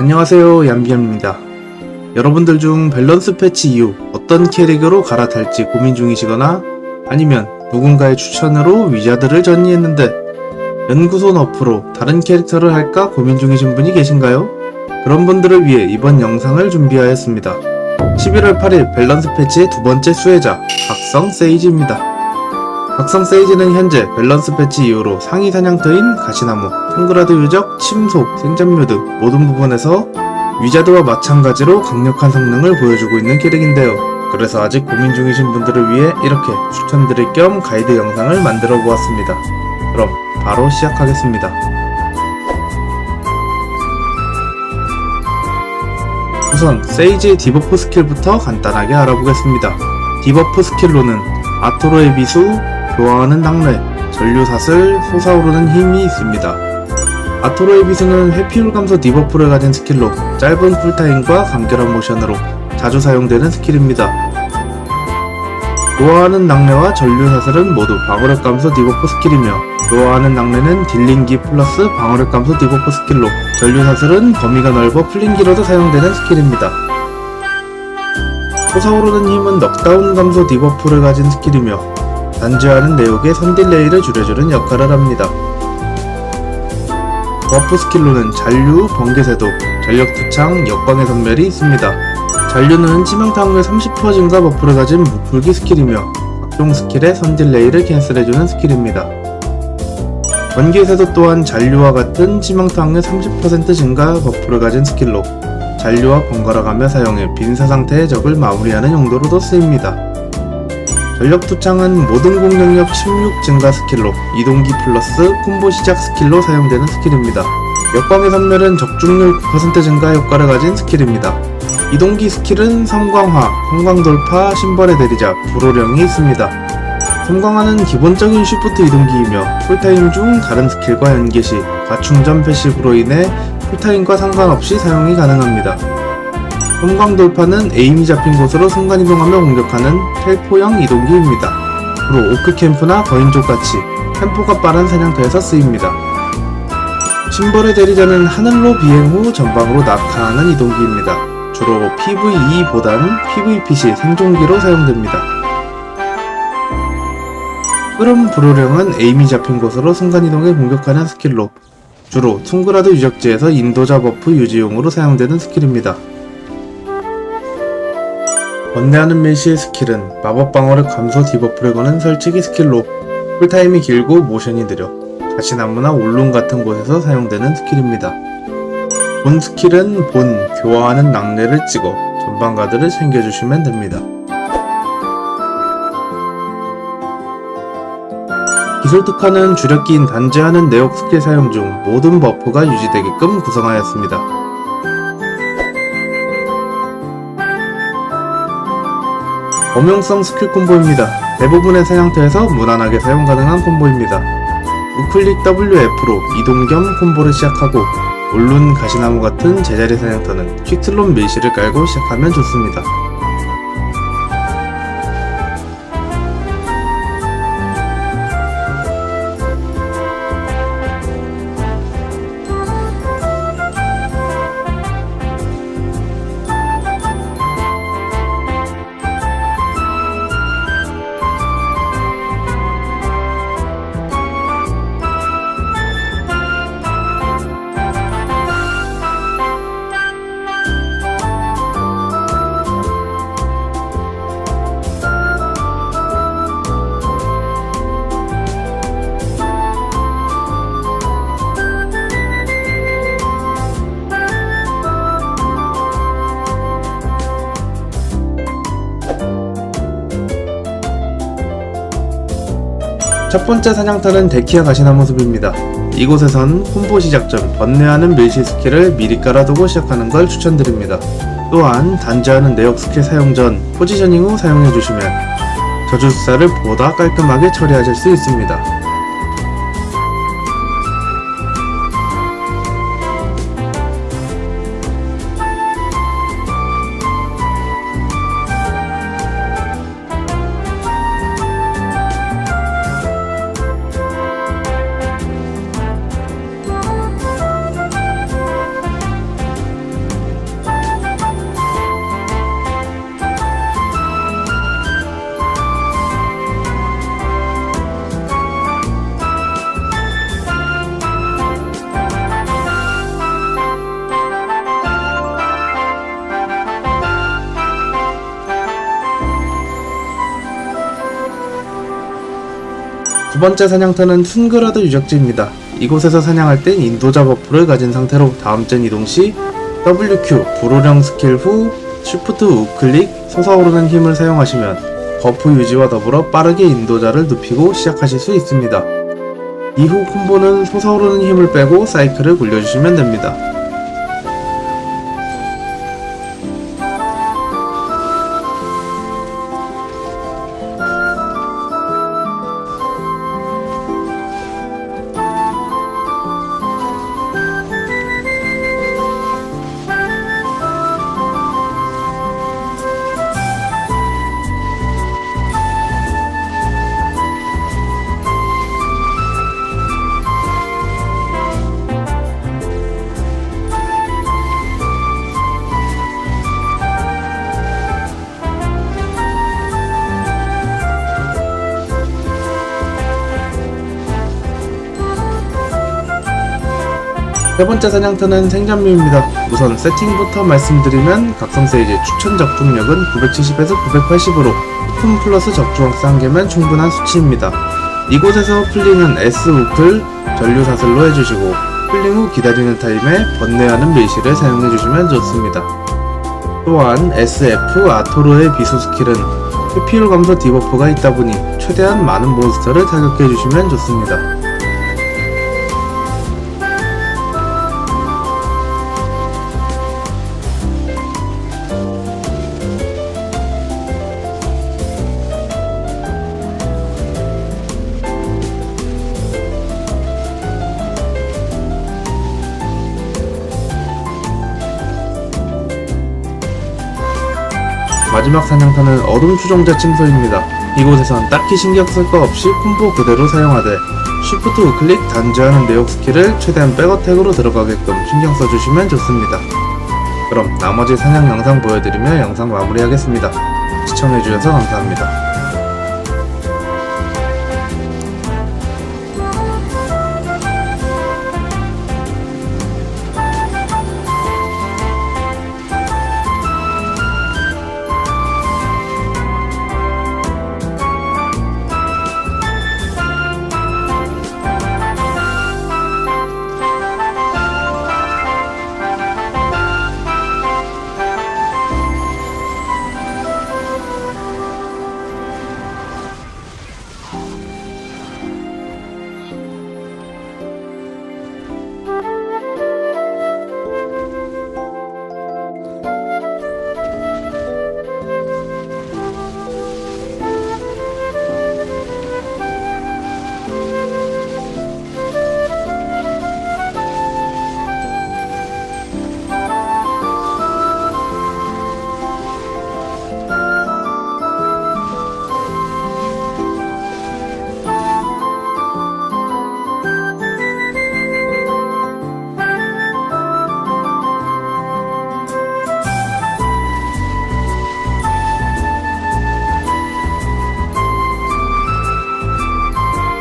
안녕하세요 얌비입니다. 여러분들 중 밸런스 패치 이후 어떤 캐릭으로 갈아탈지 고민 중이시거나 아니면 누군가의 추천으로 위자드를 전이했는데 연구소 너프로 다른 캐릭터를 할까 고민 중이신 분이 계신가요? 그런 분들을 위해 이번 영상을 준비하였습니다. 11월 8일 밸런스 패치의 두 번째 수혜자 각성 세이지입니다 각성 세이지는 현재 밸런스 패치 이후로 상위 사냥터인 가시나무, 통그라드 유적, 침속, 생존묘 등 모든 부분에서 위자드와 마찬가지로 강력한 성능을 보여주고 있는 캐릭인데요. 그래서 아직 고민 중이신 분들을 위해 이렇게 추천드릴 겸 가이드 영상을 만들어 보았습니다. 그럼 바로 시작하겠습니다. 우선 세이지의 디버프 스킬부터 간단하게 알아보겠습니다. 디버프 스킬로는 아토로의 비수, 교화하는 낙뢰, 전류사슬, 솟아오르는 힘이 있습니다. 아토로의 비수는 회피율 감소 디버프를 가진 스킬로 짧은 쿨타임과 간결한 모션으로 자주 사용되는 스킬입니다. 교화하는 낙뢰와 전류사슬은 모두 방어력 감소 디버프 스킬이며 교화하는 낙뢰는 딜링기 플러스 방어력 감소 디버프 스킬로 전류사슬은 범위가 넓어 풀링기로도 사용되는 스킬입니다. 솟아오르는 힘은 넉다운 감소 디버프를 가진 스킬이며 단주하는 내역의 선딜레이를 줄여주는 역할을 합니다. 버프 스킬로는 잔류, 번개세도, 전력 투창, 역광의 선멸이 있습니다. 잔류는 치명타 확률 30% 증가 버프를 가진 무풀기 스킬이며 각종 스킬의 선딜레이를 캔슬해주는 스킬입니다. 번개세도 또한 잔류와 같은 치명타 확률 30% 증가 버프를 가진 스킬로 잔류와 번갈아 가며 사용해 빈사 상태의 적을 마무리하는 용도로도 쓰입니다. 전력 투창은 모든 공격력 16 증가 스킬로 이동기 플러스 콤보 시작 스킬로 사용되는 스킬입니다. 역광의 선멸은 적중률 9% 증가 효과를 가진 스킬입니다. 이동기 스킬은 섬광화, 섬광돌파, 신발의 대리자, 불호령이 있습니다. 섬광화는 기본적인 쉬프트 이동기이며 쿨타임 중 다른 스킬과 연계 시 과충전 패시브로 인해 쿨타임과 상관없이 사용이 가능합니다. 섬광 돌파는 에임이 잡힌 곳으로 순간이동하며 공격하는 텔포형 이동기입니다. 주로 오크캠프나 거인족같이 템포가 빠른 사냥터에서 쓰입니다. 심벌의 대리자는 하늘로 비행 후 전방으로 낙하하는 이동기입니다. 주로 PVE보단 PVP 시 생존기로 사용됩니다. 끓음 불호령은 에임이 잡힌 곳으로 순간이동해 공격하는 스킬로 주로 퉁그라드 유적지에서 인도자 버프 유지용으로 사용되는 스킬입니다. 번뇌하는 메시의 스킬은 마법 방어력 감소 디버프를 거는 설치기 스킬로 쿨타임이 길고 모션이 느려 가시나무나 올룸 같은 곳에서 사용되는 스킬입니다. 본 스킬은 본 교화하는 낙뢰를 찍어 전방가드를 챙겨주시면 됩니다. 기술 특화는 주력기인 단지하는 내역 스킬 사용 중 모든 버프가 유지되게끔 구성하였습니다. 범용성 스킬 콤보입니다. 대부분의 사냥터에서 무난하게 사용 가능한 콤보입니다. 우클릭 WF로 이동 겸 콤보를 시작하고 올룬 가시나무 같은 제자리 사냥터는 퀵슬롯 밀실을 깔고 시작하면 좋습니다. 첫 번째 사냥터는 데키아 가시나무 숲입니다. 이곳에선 콤보 시작 전 번뇌하는 밀시 스킬을 미리 깔아두고 시작하는 걸 추천드립니다. 또한 단지하는 내역 스킬 사용 전 포지셔닝 후 사용해주시면 저주수사를 보다 깔끔하게 처리하실 수 있습니다. 두 번째 사냥터는 툰그라드 유적지입니다. 이곳에서 사냥할 땐 인도자 버프를 가진 상태로 다음 젠 이동 시 WQ 불호령 스킬 후 쉬프트 우클릭 솟아오르는 힘을 사용하시면 버프 유지와 더불어 빠르게 인도자를 눕히고 시작하실 수 있습니다. 이후 콤보는 솟아오르는 힘을 빼고 사이클을 굴려주시면 됩니다. 세 번째 사냥터는 생존묘입니다. 우선 세팅부터 말씀드리면 각성 세이지 추천 적중력은 970에서 980으로 품 플러스 적중 확한 개면 충분한 수치입니다. 이곳에서 풀링은 S 우클 전류 사슬로 해주시고 풀링 후 기다리는 타임에 번뇌하는 밀실을 사용해주시면 좋습니다. 또한 SF 아토르의 비수 스킬은 회피율 감소 디버프가 있다 보니 최대한 많은 몬스터를 타격해주시면 좋습니다. 마지막 사냥터는 어둠 추종자 침소입니다. 이곳에선 딱히 신경 쓸 거 없이 콤보 그대로 사용하되 쉬프트 우클릭 단주하는 내역 스킬을 최대한 백어택으로 들어가게끔 신경 써주시면 좋습니다. 그럼 나머지 사냥 영상 보여드리며 영상 마무리하겠습니다. 시청해주셔서 감사합니다.